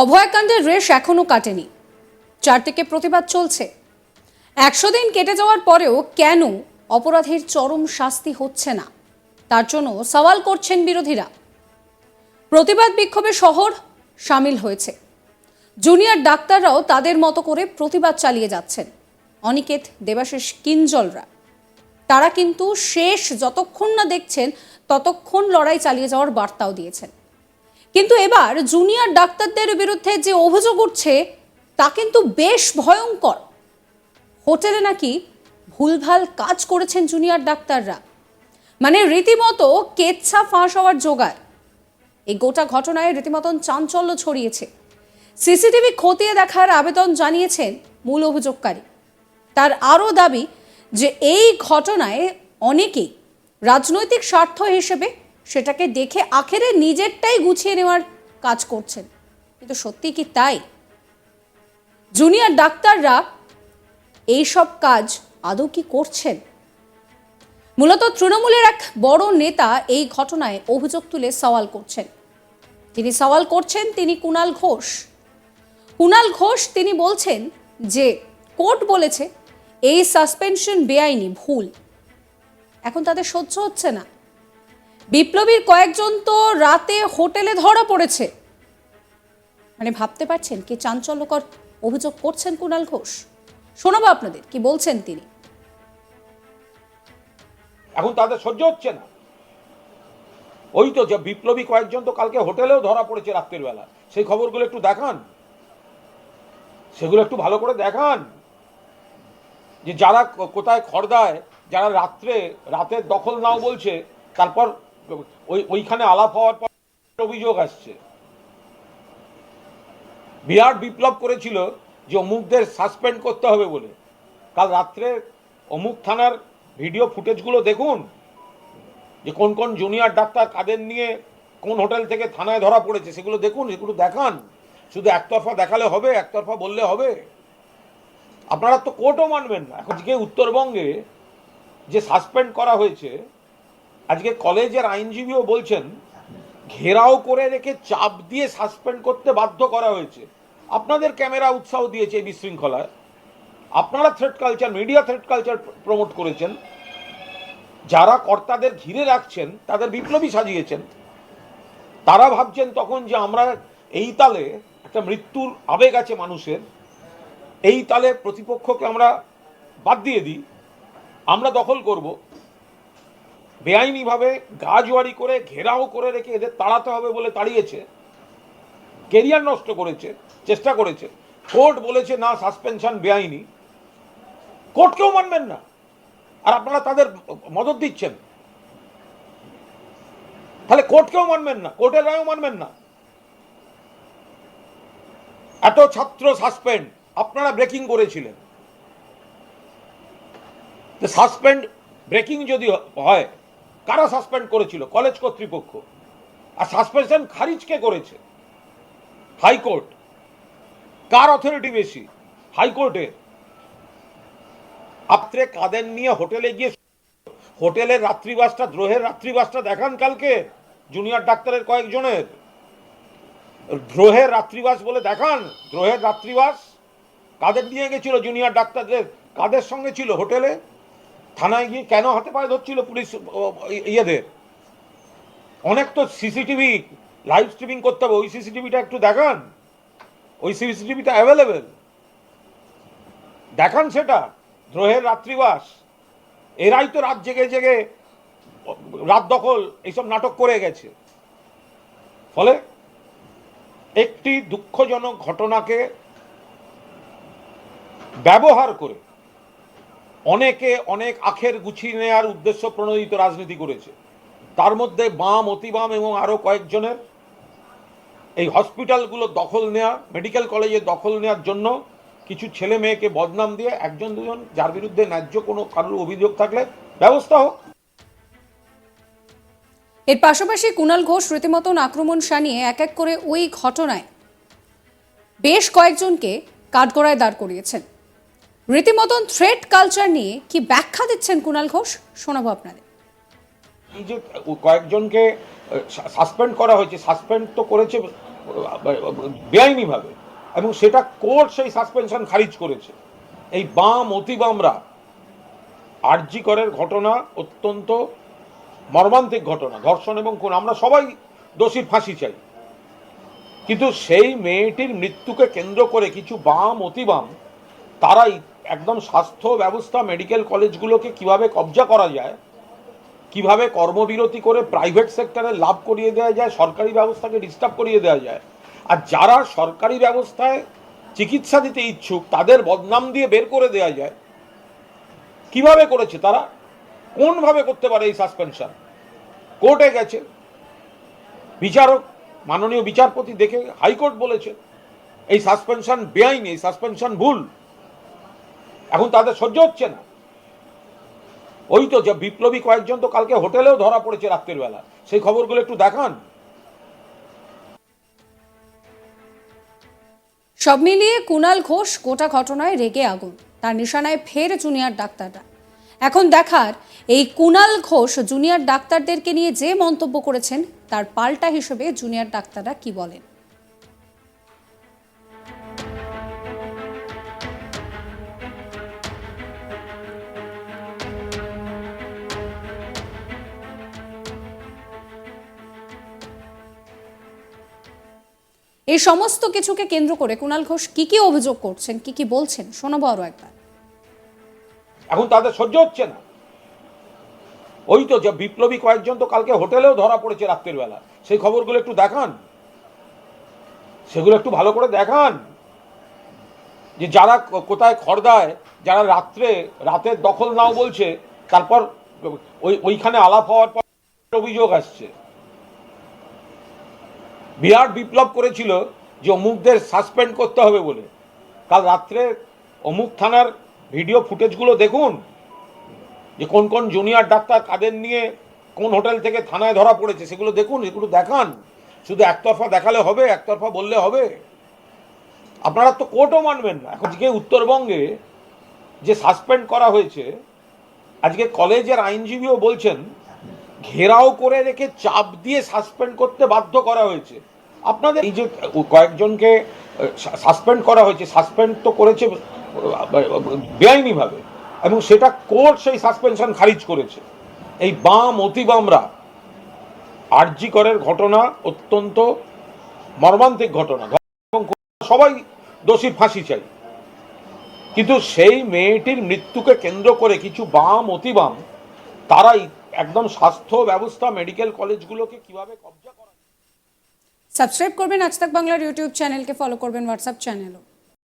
অভয়াকাণ্ডের রেশ এখনও কাটেনি। চারদিকে প্রতিবাদ চলছে। একশো দিন কেটে যাওয়ার পরেও কেন অপরাধীর চরম শাস্তি হচ্ছে না? তার জন্য সওয়াল করছেন বিরোধীরা। প্রতিবাদ বিক্ষোভে শহর সামিল হয়েছে। জুনিয়র ডাক্তাররাও তাদের মতো করে প্রতিবাদ চালিয়ে যাচ্ছেন। অনিকেত, দেবাশিস, কিঞ্জলরা। তারা কিন্তু শেষ যতক্ষণ না দেখছেন, ততক্ষণ লড়াই চালিয়ে যাওয়ার বার্তাও দিয়েছেন। কিন্তু এবার জুনিয়র ডাক্তারদের বিরুদ্ধে যে অভিযোগ উঠছে, তা কিন্তু বেশ ভয়ঙ্কর। হোটেলে নাকি ভুলভাল কাজ করেছেন জুনিয়র ডাক্তাররা। মানে রীতিমতো কেচ্ছা ফাঁস হওয়ার জোগাড় এই গোটা ঘটনায় রীতিমতন চাঞ্চল্য ছড়িয়েছে। সিসিটিভি খতিয়ে দেখার আবেদন জানিয়েছেন মূল অভিযোগকারী। তার আরও দাবি যে এই ঘটনায় অনেকেই রাজনৈতিক স্বার্থ হিসেবে সেটাকে দেখে আখেরে নিজেরটাই গুছিয়ে নেওয়ার কাজ করছেন। কিন্তু সত্যি কি তাই? জুনিয়র ডাক্তাররা এই সব কাজ আদৌ কি করছেন? মূলত তৃণমূলের এক বড় নেতা এই ঘটনায় অভিযোগ তুলে সওয়াল করছেন। তিনি সওয়াল করছেন, তিনি কুণাল ঘোষ। কুণাল ঘোষ তিনি বলছেন যে, কোর্ট বলেছে, এই সাসপেনশন বেআইনি, ভুল। এখন তাদের সহ্য হচ্ছে না। বিপ্লবীর কয়েকজন তো রাতে হোটেলে ধরা পড়েছে। মানে ভাবতে পারছেন কি চাঞ্চল্যকর অভিযোগ করছেন কুণাল ঘোষ? শোনাবো আপনাদের, কি বলছেন তিনি? এখন তাদের সহ্য হচ্ছে না। ওই তো যে বিপ্লবী কয়েকজন তো কালকে হোটেলেও ধরা পড়েছে রাত্রের বেলা। সেই খবরগুলো একটু দেখান। সেগুলো একটু ভালো করে দেখান। যে যারা কোথায় খড়দায়, যারা রাত্রে, রাতের দখল নাও বলছে, তারপর ওই, ওইখানে আলাপ হওয়ার পর অভিযোগ আসছে। বিরাট বিপ্লব করেছিল যে অমুকদের সাসপেন্ড করতে হবে বলে। কাল রাত্রে অমুক থানার ভিডিও ফুটেজগুলো দেখুন, যে কোন কোন জুনিয়র ডাক্তার কাদের নিয়ে কোন হোটেল থেকে থানায় ধরা পড়েছে, সেগুলো দেখুন সেগুলো দেখান। শুধু একতরফা দেখালে হবে, একতরফা বললে হবে। আপনারা তো কোর্টও মানবেন না। আজকে উত্তরবঙ্গে যে সাসপেন্ড করা হয়েছে আজকে কলেজের আইনজীবীও বলছেন, ঘেরাও করে রেখে চাপ দিয়ে সাসপেন্ড করতে বাধ্য করা হয়েছে। আপনাদের ক্যামেরা উৎসাহ দিয়েছে এই বিশৃঙ্খলায়। আপনারা threat culture media threat culture promote করেছেন। যারা কর্তাদের ঘিরে রাখছেন, তাদের বিপ্লবী সাজিয়েছেন। তারা ভাবছেন তখন যে আমরা এই তালে একটা মৃত্যুর আবেগ আছে মানুষের। এই তালে প্রতিপক্ষকে আমরা বাদ দিয়ে দিই। আমরা দখল করব। বেআইনিভাবে গাজওয়ারি করে, ঘেরাও করে রেখে এদের তাড়াতে হবে বলে তাড়িয়েছে। কেরিয়ার নষ্ট করেছে, চেষ্টা করেছে। কোর্ট বলেছে, না, সাসপেনশন বেআইনি। কোর্ট কেউ মানবেন না। আর আপনারা তাদের মদত দিচ্ছেন। তাহলে কোর্টকেও মানবেন না, কোর্টের রায়ও মানবেন না। এত ছাত্র সাসপেন্ড, আপনারা ব্রেকিং করেছিলেন। সাসপেন্ড ব্রেকিং যদি হয় কারা সাসপেন্ড করেছিল? কলেজ কর্তৃপক্ষ। আর সাসপেনশন খারিজ কে করেছে? হাইকোর্ট। কার অথরিটি বেশি? হাইকোর্টের আপত্রে কাদের নিয়ে হোটেলে গিয়ে হোটেলের রাত্রিবাসটা, দ্রোহের রাত্রিবাসটা দেখান কালকে? জুনিয়র ডাক্তারের কয়েকজনের। দ্রোহের রাত্রিবাস বলে দেখান? দ্রোহের রাত্রিবাস কাদের নিয়ে গেছিল জুনিয়র ডাক্তারদের? কাদের সঙ্গে ছিল হোটেলে? থানায় গিয়ে কেন হাতে পায়ে ধরছিল পুলিশ ইয়েদের? অনেক তো সিসিটিভি, লাইভ স্ট্রিমিং করতে হবে, ওই সিসিটিভিটা একটু দেখান। ওই সিসিটিভিটা অ্যাভেলেবেল দেখান সেটা, দ্রোহের রাত্রিবাস। এরাই তো রাত জেগে জেগে রাত দখল, এইসব নাটক করে গেছে। ফলে একটি দুঃখজনক ঘটনাকে ব্যবহার করে অনেকে অনেক আখের গুছিয়ে নেওয়ার উদ্দেশ্য প্রণোদিত রাজনীতি করেছে। তার মধ্যে বাম, অতিবাম এবং আরও কয়েকজনের এই হসপিটালগুলো দখল নেওয়া মেডিকেল কলেজে দখল নেওয়ার জন্য কিছু ছেলে মেয়েকে বদনাম দিয়ে একজন, দুজন, যার বিরুদ্ধে ন্যায্য কোনো কারোর অভিযোগ থাকলে ব্যবস্থা হোক। এর পাশাপাশি কুণাল ঘোষ রীতিমতন আক্রমণ সানিয়ে এক এক করে ওই ঘটনায় বেশ কয়েকজনকে কাঠগড়ায় দাঁড় করিয়েছেন। রীতিমতন থ্রেড কালচার নিয়ে কি ব্যাখ্যা দিচ্ছেন কুণাল ঘোষ? শোনাবো আপনাদের। এই যে কয়েকজনকে সাসপেন্ড করা হয়েছে সাসপেন্ড তো করেছে বেআইনিভাবে। এবং সেটা কোর্ট সেই সাসপেনশন খারিজ করেছে। এই বাম অতি বামরা আরজি করের ঘটনা অত্যন্ত মর্মান্তিক ঘটনা, ধর্ষণ এবং কোন আমরা সবাই দোষীর ফাঁসি চাই। কিন্তু সেই মেয়েটির মৃত্যুকে কেন্দ্র করে কিছু বাম অতি বাম তারাই একদম স্বাস্থ্য ব্যবস্থা মেডিকেল কলেজগুলোকে কীভাবে কবজা করা যায়, কীভাবে কর্মবিরতি করে প্রাইভেট সেক্টরে লাভ করিয়ে দেওয়া যায়, সরকারি ব্যবস্থাকে ডিস্টার্ব করিয়ে দেওয়া যায়, আর যারা সরকারি ব্যবস্থায় চিকিৎসা দিতে ইচ্ছুক, তাদের বদনাম দিয়ে বের করে দেওয়া যায়। কীভাবে করেছে তারা? কোনভাবে করতে পারে এই সাসপেনশন কোর্টে গেছে। বিচারক, মাননীয় বিচারপতি দেখে হাইকোর্ট বলেছে, এই সাসপেনশন বেআইনি, এই সাসপেনশন ভুল। এখন তাদের সহ্য হচ্ছে না। ওই তো যে বিপ্লবী কয়েকজন তো কালকে হোটেলেও ধরা পড়েছে রাত্রের বেলা। সেই খবরগুলো একটু দেখান। সব মিলিয়ে কুণাল ঘোষ গোটা ঘটনায় রেগে আগুন। তার নিশানায় ফের জুনিয়র ডাক্তাররা। এখন দেখার, এই কুণাল ঘোষ জুনিয়র ডাক্তারদেরকে নিয়ে যে মন্তব্য করেছেন, তার পাল্টা হিসেবে জুনিয়র ডাক্তাররা কি বলেন? এই সমস্ত কিছুকে কেন্দ্র করে কুণাল ঘোষ কি কি অভিযোগ করছেন, কি কি বলছেন, শোনাবো আরও একবার। এখন তাদের সহ্য হচ্ছে না। ওই তো যে বিপ্লবী কয়েকজন তো কালকে হোটেলেও ধরা পড়েছে রাত্রের বেলা। সেই খবরগুলো একটু দেখান। সেগুলো একটু ভালো করে দেখান। যে যারা কোথায় খর্দায় যারা রাত্রে, রাতের দখল নাও বলছে, তারপর ওই ওইখানে আলাপ হওয়ার পর অভিযোগ আসছে। বিরাট বিপ্লব করেছিল যে অমুকদের সাসপেন্ড করতে হবে বলে। কাল রাত্রে অমুক থানার ভিডিও ফুটেজগুলো দেখুন, যে কোন কোন জুনিয়র ডাক্তার কাদের নিয়ে কোন হোটেল থেকে থানায় ধরা পড়েছে, সেগুলো দেখুন এগুলো দেখান। শুধু একতরফা দেখালে হবে, একতরফা বললে হবে। আপনারা তো কোর্টও মানবেন না। এখন আজকে উত্তরবঙ্গে যে সাসপেন্ড করা হয়েছে, আজকে কলেজের আইনজীবীও বলছেন ঘেরাও করে রেখে চাপ দিয়ে সাসপেন্ড করতে বাধ্য করা হয়েছে। আপনাদের এই যে কয়েকজনকে সাসপেন্ড করা হয়েছে সাসপেন্ড তো করেছে বেআইনিভাবে। এবং সেটা কোর্ট সেই সাসপেনশন খারিজ করেছে। এই বাম অতি বামরা আরজি করের ঘটনা অত্যন্ত মর্মান্তিক ঘটনা। এবং সবাই দোষীর ফাঁসি চাই। কিন্তু সেই মেয়েটির মৃত্যুকে কেন্দ্র করে কিছু বাম অতি বাম তারাই একদম স্বাস্থ্য ব্যবস্থা মেডিকেল কলেজগুলোকে কীভাবে কবজা করা সাবস্ক্রাইব করবেন আজ বাংলার ইউটিউব চ্যানেলকে, ফলো করবেন হোয়াটসঅ্যাপ চ্যানেলও।